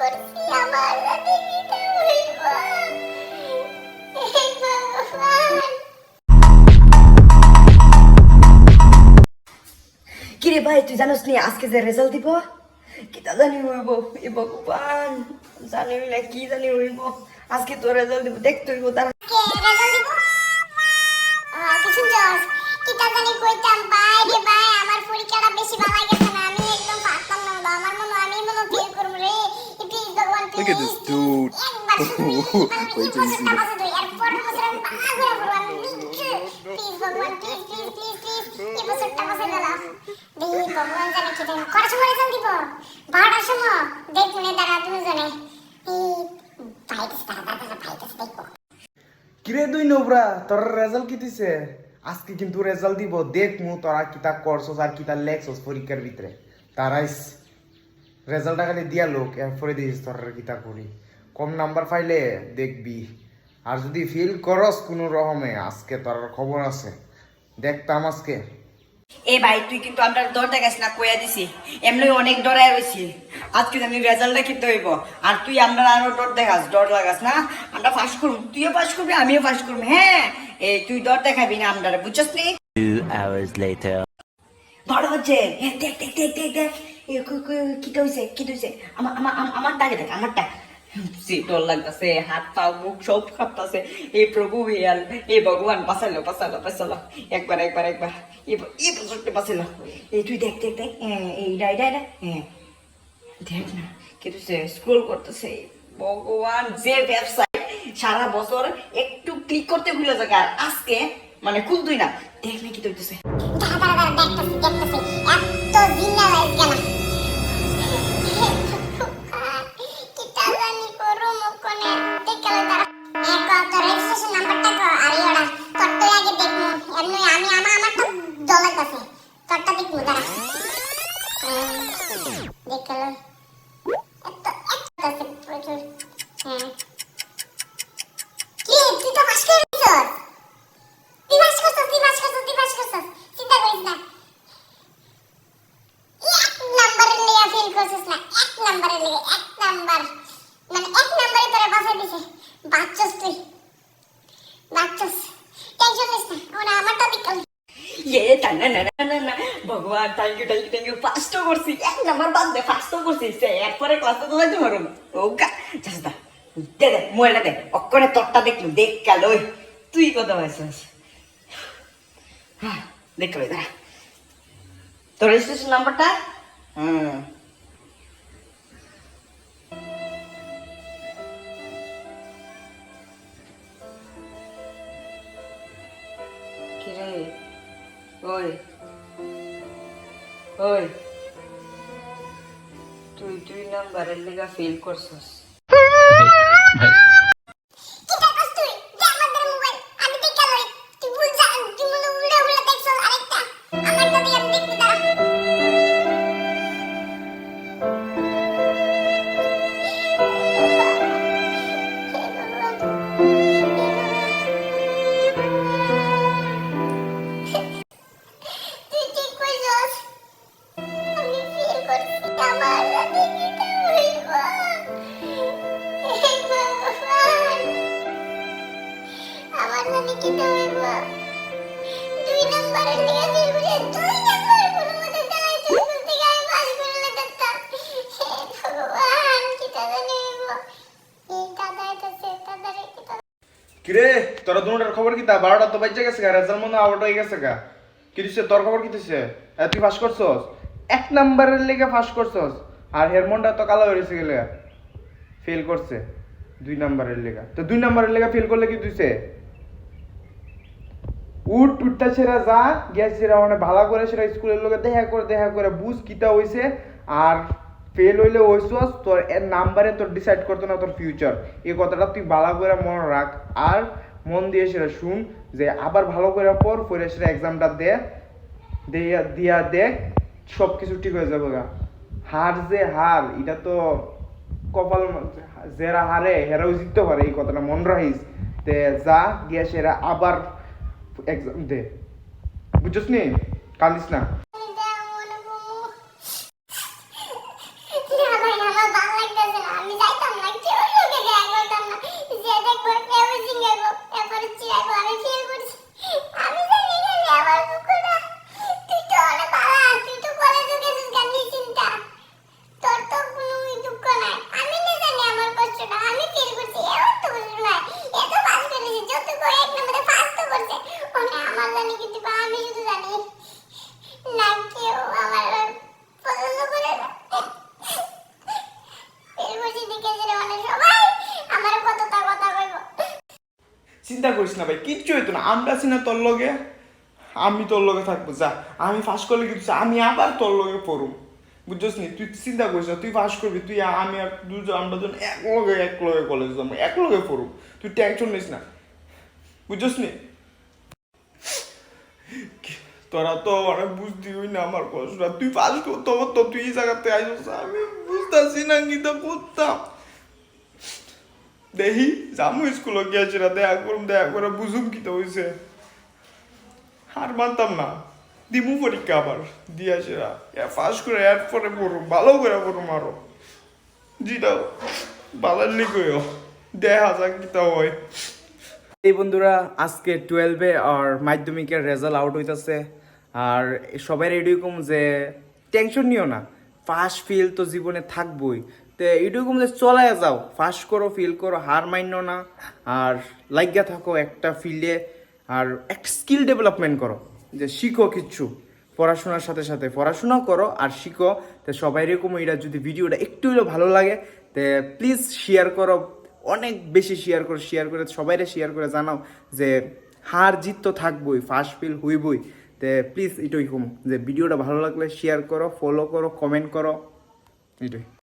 করছি আমার সাথে কি হইব। কিরে ভাই তুই জানোস নি আজকে যে রেজাল্ট দিব? কিতা জানি হইব এ ভগবান। জানি না কি জানি হইব। আজকে তো রেজাল্ট দিব দেখতে হইব তার। কিছু জস কিতা জানি কইতাম ভাই রে ভাই আমার পরীক্ষাটা বেশি ভালো গেছে জানে এই ভাইটাস দাঁড়া দাঁড়া দাঁড়া ভাইটাস দেখব কিরে দুই নোবরা তোর রেজাল্ট কি দিছে? আজকে কিন্তু রেজাল্ট দিব। দেখ মু তোরা কিতা করছস আর কিতা লেখছস পরীক্ষার ভিতরে। তারাইস। রেজাল্টটা খালি দিয়া লোক এরপরে দিস তোর কিতা করি। কম নাম্বার পাইলে দেখবি। আর যদি ফিল করস কোনো রকমে আজকে তোর খবর আছে। দেখতাম আজকে। এ ভাই তুই কিন্তু আমরা ডর দেখাস না কইয়া দিছি। এমনি অনেক ডরাই রয়েছি আজকে জানি রেজাল্টটা কিন্তু হইব। আর তুই আমরা আরও ডর দেখাস ডর লাগাস না? আমরা পাস করব তুইও পাস করবি আমিও পাস করব হ্যাঁ? এই তুই ডর দেখাবি না আমরা বুঝছস নি? Two hours later. বড় হচ্ছে এ, দেখ দেখ দেখ দেখ দেখ। কি হইছে কি হইছে আমার আমার আমার- আমারটাকে দেখ আমারটা। সে ডর লাগতেছে হাত পা মুখ সব কাঁপতাছে। এ প্রভু হিয়াল এ ভগবান বাঁচালো বাঁচালো বাঁচালো। একবার একবার একবার। এ- এই বছরটা বাঁচালো। এই তুই দেখ দেখ দেখ এইটা এইটা এইটা হ্যাঁ দেখ না কিন্তু সে স্ক্রোল করতেছে। ভগবান যে ব্যবসায় সারা বছর একটু ক্লিক করতে ভুলে যায় আর আজকে মানে খুলতুই না। দেখ না কি দাঁড়া দেখতেছি দেখতেছি। তোরটা দেখমু দাঁড়া দেখালে প্রচুর। হ্যাঁ। কি? তুই তো করে দিছস দিবাস করছস দিবাস করছস দিবাস করছস। চিন্তা করিস না। এক নাম্বারের লিগে ফেল করছস না। এক নাম্বারের লিগে, এক নাম্বার মানে এক নাম্বারে তোরা বাসায় দিছে বাচ্চস তুই। বাচ্চস। টেনশন নিস না। ওরা আমারটা বিকল ইয়ে না না না ভগবান thank you thank you thank you ফার্স্টও করছি। এক নাম্বার বাদ দে ফার্স্টও করছি। সে এরপরে ক্লাসে তো যাইতে ওকা যাস দে দে মোবাইলটা দে। অক্ষরে তোরটা দেখলু দেখ কাল, ওই, তুই কত পাইছিস হ্যাঁ দেখল দাঁড়া। তোর রেজিস্ট্রেশন নাম্বারটা হুম। কিরে? ওই ওই তুই দুই নাম্বারের লেগা ফেল করছস। তোরা দুটার খবর বারোটা তো গেছে রেজাল্ট মনে আউট হয়ে গেছে গা। তোর খবর তুই ফাঁস করছস? এক নাম্বারের লেগে ফাঁস করছস। আর হেরমনটা তো কালো হয়েছে গেলে ফেল করছে দুই নাম্বারের লেগা। তো দুই নাম্বারের লেগা ফেল করলে কি উঠ উঠটা সেরা যা, গ্যাস মানে ভালো করে সেরা স্কুলের লোকে দেখা করে দেখা করে বুঝ কিতা হইছে। আর ফেল হইলে হইছস, তোর নাম্বারে তোর ডিসাইড করতো না তোর ফিউচার এই কথাটা তুই ভালো করে মনে রাখ। আর মন দিয়ে সেটা শুন, যে আবার ভালো করে পর পড়ে সেটা এক্সামটা দে, দিয়া দেখ সব কিছু ঠিক হয়ে যাবে গা। হার যে হার, এটা তো কপাল যারা হারে, হেরাও জিততে পারে, এই কথাটা মন রাখিস। তে যা, গিয়ে সেরা আবার এক্সাম দে। বুঝছস নি? কান্দিস না। করিস না ভাই, কিচ্ছু হইতো না। আমরা আছি না তোর লগে, আমি তোর লগে থাকব, যা। আমি ফাঁস করলে কিন্তু আমি আবার তোর লগে পড়ুম। বুঝছিস নি? তুই চিন্তা করিস না, তুই ফাঁস করবি, তুই আমি আর দুজন আমরা দুজন এক লগে এক লগে কলেজ যাব এক লগে পড়ুম। তুই টেনশন নিস না। বুঝছিস নি? তোরা তো অনেক বুঝতে হই না, আমার কষ্টটা তুই ফাঁস করতো তো তুই এই জায়গাতে আইস আমি বুঝতেছি না, কি তো করতাম? দেখি যামু স্কুলে গিয়েছি না দেখা করুম দেখা করে বুঝুম কি তো হয়েছে আর মানতাম না। দিমু পরীক্ষা আবার দিয়েছে না ফার্স্ট করে এর পরে পড়ুম ভালো করে পড়ুম আরও যেটা ভালো লিখেও দেখা যাক কি তা হয়। এই বন্ধুরা, আজকে টুয়েলভে আর মাধ্যমিকের রেজাল্ট আউট হইতাছে। আর সবাই এরকম যে টেনশন নিও না। ফার্স্ট ফিল তো জীবনে থাকবই। তো এরকম যে চলায় যাও ফার্স্ট করো ফিল করো, হার মান্য না, আর লাগিয়া থাকো একটা ফিল্ডে আর একটা স্কিল ডেভেলপমেন্ট করো, যে শিখো কিচ্ছু পড়াশোনার সাথে সাথে। পড়াশোনাও করো আর শিখো, তো সবাই এরকম এটা যদি ভিডিওটা একটু হলেও ভালো লাগে, তো প্লিজ শেয়ার করো, অনেক বেশি শেয়ার করো শেয়ার করে সবাইরে শেয়ার করে জানাও যে হার জিত তো থাকবই ফার্স্ট ফিল হইবই, তে প্লিজ এটাই কম, যে ভিডিওটা ভালো লাগলে শেয়ার করো ফলো করো কমেন্ট করো, এটাই।